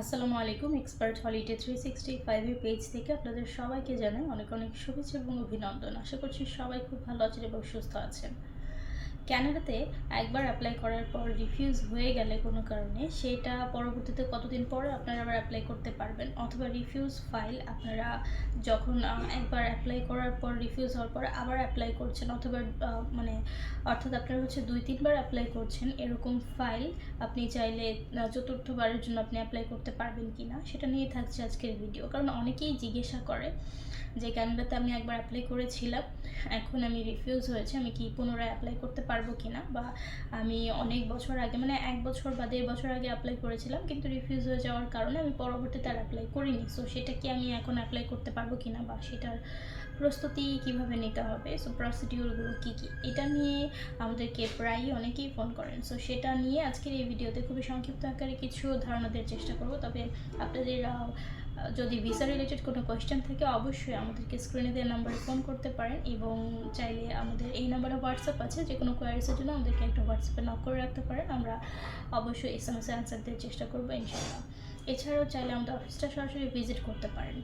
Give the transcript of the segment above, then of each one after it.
আসসালামু আলাইকুম expert holiday three sixty ফাইভের পেজ থেকে আপনাদের সবাইকে জানাই অনেক অনেক শুভেচ্ছা এবং অভিনন্দন। আশা করছি সবাই খুব ভালো আছেন এবং সুস্থ আছেন। ক্যানাডাতে একবার অ্যাপ্লাই করার পর রিফিউজ হয়ে গেলে কোনো কারণে, সেটা পরবর্তীতে কতদিন পরে আপনারা আবার অ্যাপ্লাই করতে পারবেন? অথবা রিফিউজ ফাইল আপনারা যখন একবার অ্যাপ্লাই করার পর রিফিউজ হওয়ার পর আবার অ্যাপ্লাই করছেন, অথবা মানে অর্থাৎ আপনারা হচ্ছে দুই, তিনবার অ্যাপ্লাই করছেন, এরকম ফাইল আপনি চাইলে চতুর্থবারের জন্য আপনি অ্যাপ্লাই করতে পারবেন কি না সেটা নিয়ে থাকছে আজকের ভিডিও কারণ অনেকেই জিজ্ঞাসা করে যে, ক্যানাডাতে আমি একবার অ্যাপ্লাই করেছিলাম, এখন আমি রিফিউজ হয়েছে, আমি কি পুনরায় অ্যাপ্লাই করতে পারব? কি না বা আমি অনেক বছর আগে মানে এক বছর বা দেড় বছর আগে অ্যাপ্লাই করেছিলাম কিন্তু রিফিউজ হয়ে যাওয়ার কারণে আমি পরবর্তীতে আর অ্যাপ্লাই করিনি। সো সেটা কি আমি এখন অ্যাপ্লাই করতে পারব কি না বা সেটার প্রস্তুতি কীভাবে নিতে হবে? সো প্রসিডিউরগুলো কী কী? এটা নিয়ে আমাদেরকে প্রায়ই অনেকেই ফোন করেন। সো সেটা নিয়ে আজকের এই ভিডিওতে খুবই সংক্ষিপ্ত আকারে কিছু ধারণা দেওয়ার চেষ্টা করব। তবে আপনাদের যদি ভিসা রিলেটেড কোনো কোয়েশ্চেন থাকে, অবশ্যই আমাদেরকে স্ক্রিনে দেওয়া নাম্বারে ফোন করতে পারেন এবং চাইলে আমাদের এই নাম্বারে হোয়াটসঅ্যাপ আছে যে কোনো কোয়ারিসের জন্য আমাদেরকে একটা হোয়াটসঅ্যাপে নক করে রাখতে পারেন। আমরা অবশ্যই এস এম অ্যান্সার দেওয়ার চেষ্টা করব, ইনশাআল্লাহ। এছাড়াও চাইলে আমাদের অফিসটা সরাসরি ভিজিট করতে পারেন।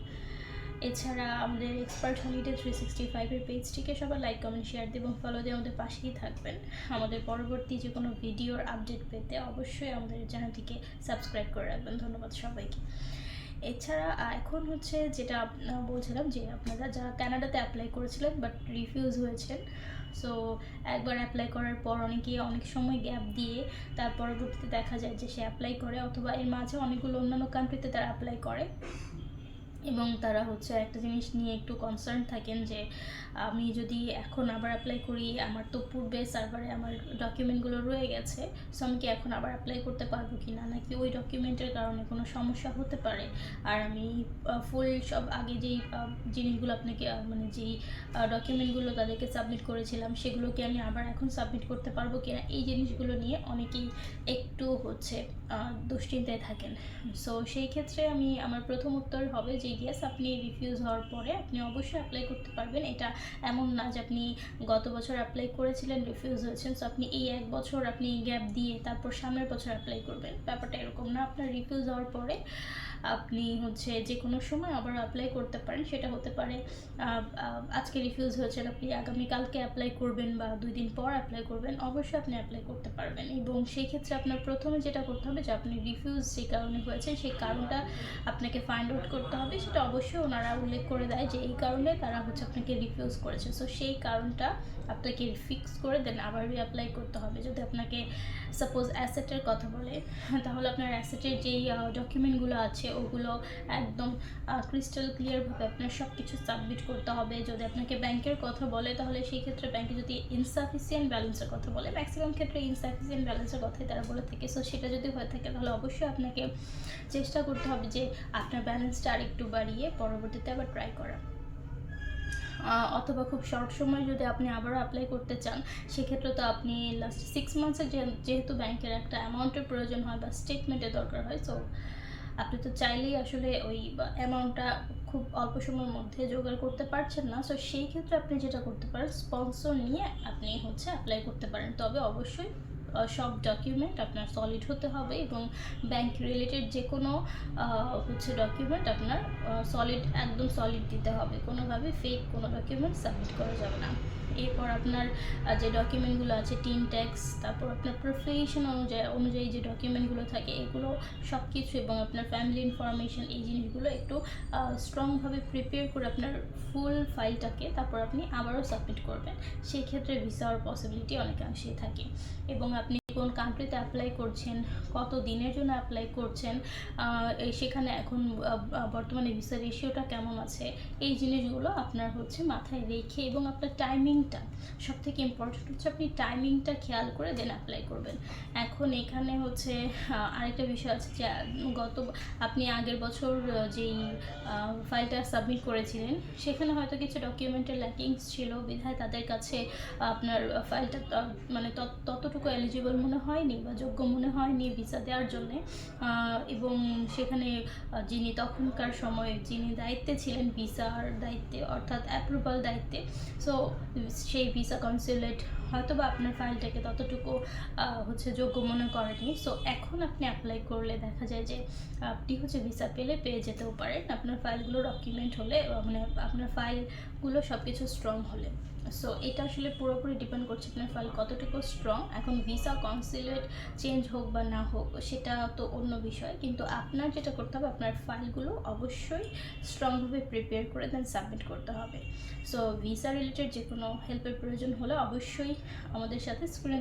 এছাড়া আমাদের এক্সপার্ট হলিডে থ্রি সিক্সটি ফাইভের পেজটিকে সবাই লাইক কমেন্ট শেয়ার দিয়ে এবং ফলো দিয়ে আমাদের পাশেই থাকবেন। আমাদের পরবর্তী যে কোনো ভিডিওর আপডেট পেতে অবশ্যই আমাদের চ্যানেলটিকে সাবস্ক্রাইব করে রাখবেন। ধন্যবাদ সবাইকে। এছাড়া এখন হচ্ছে যেটা বলছিলাম যে আপনারা যারা ক্যানাডাতে অ্যাপ্লাই করেছিলেন বাট রিফিউজ হয়েছেন। সো একবার অ্যাপ্লাই করার পর অনেকে অনেক সময় গ্যাপ দিয়ে তার পরবর্তীতে দেখা যায় যে সে অ্যাপ্লাই করে অথবা এর মাঝে অনেকগুলো অন্যান্য কান্ট্রিতে তারা অ্যাপ্লাই করে। এবং তারা হচ্ছে একটা জিনিস নিয়ে একটু কনসার্ন থাকেন যে, আমি যদি এখন আবার অ্যাপ্লাই করি, আমার তো পূর্বে সার্ভারে আমার ডকুমেন্টগুলো রয়ে গেছে সো আমি কি এখন আবার অ্যাপ্লাই করতে পারব কি না নাকি ওই ডকুমেন্টের কারণে কোনো সমস্যা হতে পারে? আর আমি ফুল সব আগে যেই জিনিসগুলো আপনাকে মানে যেই ডকুমেন্টগুলো তাদেরকে সাবমিট করেছিলাম সেগুলো কি আমি আবার এখন সাবমিট করতে পারব কি না এই জিনিসগুলো নিয়ে অনেকেই একটু হচ্ছে দুশ্চিন্তায় থাকেন। সো সেই ক্ষেত্রে আমি, আমার প্রথম উত্তর হবে যে ইয়েস আপনি রিফিউজ হওয়ার পরে আপনি অবশ্যই অ্যাপ্লাই করতে পারবেন। এটা এমন না যে আপনি গত বছর অ্যাপ্লাই করেছিলেন রিফিউজ হয়েছেন। সো আপনি এই এক বছর আপনি গ্যাপ দিয়ে তারপর সামনের বছর অ্যাপ্লাই করবেন। ব্যাপারটা এরকম না। আপনার রিফিউজ হওয়ার পরে আপনি হচ্ছে যে কোনো সময় আবার অ্যাপ্লাই করতে পারেন, সেটা হতে পারে আজকে রিফিউজ হয়েছেন আপনি আগামীকালকে অ্যাপ্লাই করবেন বা দুই দিন পর অ্যাপ্লাই করবেন, অবশ্যই আপনি অ্যাপ্লাই করতে পারবেন। এবং সেই ক্ষেত্রে আপনার প্রথমে যেটা করতে হবে যে, আপনি রিফিউজ যে কারণে হয়েছেন, সেই কারণটা আপনাকে ফাইন্ড আউট করতে হবে, সেটা অবশ্যই ওনারা উল্লেখ করে দেয় যে, এই কারণে তারা হচ্ছে আপনাকে রিফিউজ করেছে। সো সেই কারণটা আপনাকে ফিক্স করে দেন আবার রিঅ্যাপ্লাই করতে হবে। যদি আপনাকে সাপোজ অ্যাসেটের কথা বলে, তাহলে আপনার অ্যাসেটের যেই ডকুমেন্টগুলো আছে ওগুলো একদম ক্রিস্টাল ক্লিয়ারভাবে আপনার সব কিছু সাবমিট করতে হবে। যদি আপনাকে ব্যাংকের কথা বলে, তাহলে সেই ক্ষেত্রে ব্যাংকে যদি ইনসাফিসিয়েন্ট ব্যালেন্সের কথা বলে ম্যাক্সিমাম ক্ষেত্রে ইনসাফিসিয়েন্ট ব্যালেন্সের কথাই তারা বলে থাকে। সো সেটা যদি হয়ে থাকে, তাহলে অবশ্যই আপনাকে চেষ্টা করতে হবে যে আপনার ব্যালেন্সটা আরেকটু বাড়িয়ে পরবর্তীতে আবার ট্রাই করা। অথবা খুব শর্ট সময় যদি আপনি আবারও অ্যাপ্লাই করতে চান, সেক্ষেত্রে তো আপনি লাস্ট সিক্স মান্থসের যেহেতু ব্যাংকের একটা অ্যামাউন্টের প্রয়োজন হয় বা স্টেটমেন্টের দরকার হয় সো আপনি তো চাইলেই আসলে ওই অ্যামাউন্টটা খুব অল্প সময়ের মধ্যে জোগাড় করতে পারছেন না। সো সেই ক্ষেত্রে আপনি যেটা করতে পারেন স্পন্সর নিয়ে আপনি হচ্ছে অ্যাপ্লাই করতে পারেন। তবে অবশ্যই সব ডকুমেন্ট আপনার সলিড হতে হবে এবং ব্যাংক রিলেটেড যে কোনো হচ্ছে ডকুমেন্ট আপনার সলিড একদম সলিড দিতে হবে। কোনোভাবে ফেক কোনো ডকুমেন্ট সাবমিট করা যাবে না। এরপর আপনার যে ডকুমেন্টগুলো আছে টিন ট্যাক্স তারপর আপনার প্রফেশন অনুযায়ী অনুযায়ী যে ডকুমেন্টগুলো থাকে, এগুলো সব কিছু এবং আপনার ফ্যামিলি ইনফরমেশন এই জিনিসগুলো একটু স্ট্রংভাবে প্রিপেয়ার করে আপনার ফুল ফাইলটাকে তারপর আপনি আবারও সাবমিট করবেন। সেই ক্ষেত্রে ভিসা হওয়ার পসিবিলিটি অনেকাংশেই থাকে। এবং কোন কান্ট্রিতে অ্যাপ্লাই করছেন, কত দিনের জন্য অ্যাপ্লাই করছেন সেখানে এখন বর্তমানে ভিসা রেশিওটা কেমন আছে, এই জিনিসগুলো আপনার হচ্ছে মাথায় রেখে এবং আপনার টাইমিংটা সব থেকে ইম্পর্টেন্ট হচ্ছে আপনি টাইমিংটা খেয়াল করে দেন অ্যাপ্লাই করবেন। এখন এখানে হচ্ছে আরেকটা বিষয় আছে যে, গত, আপনি আগের বছর যেই ফাইলটা সাবমিট করেছিলেন, সেখানে হয়তো কিছু ডকুমেন্টের ল্যাকিংস ছিল, বিধায় তাদের কাছে আপনার ফাইলটা মানে ততটুকু এলিজিবল মনে হয়নি বা যোগ্য মনে হয়নি ভিসা দেওয়ার জন্যে। এবং সেখানে যিনি তখনকার সময়ে যিনি দায়িত্বে ছিলেন ভিসার দায়িত্বে অর্থাৎ অ্যাপ্রুভাল দায়িত্বে সো সেই ভিসা কনসুলেট হয়তো বা আপনার ফাইলটাকে ততটুকু হচ্ছে যোগ্য মনে করেনি সো এখন আপনি অ্যাপ্লাই করলে দেখা যায় যে, আপনি হচ্ছে ভিসা পেলে পেয়ে যেতেও পারেন। আপনার ফাইলগুলো ডকুমেন্ট হলে মানে আপনার ফাইলগুলো সব কিছু স্ট্রং হলে। সো এটা আসলে পুরোপুরি ডিপেন্ড করছে আপনার ফাইল কতটুকু স্ট্রং এখন ভিসা কনসিলেট চেঞ্জ হোক বা না হোক, সেটা তো অন্য বিষয়। কিন্তু আপনার যেটা করতে হবে, আপনার ফাইলগুলো অবশ্যই স্ট্রংভাবে প্রিপেয়ার করে দেন সাবমিট করতে হবে। সো ভিসা রিলেটেড যে কোনো হেল্পের প্রয়োজন হলে অবশ্যই আমাদের সাথে স্ক্রিনে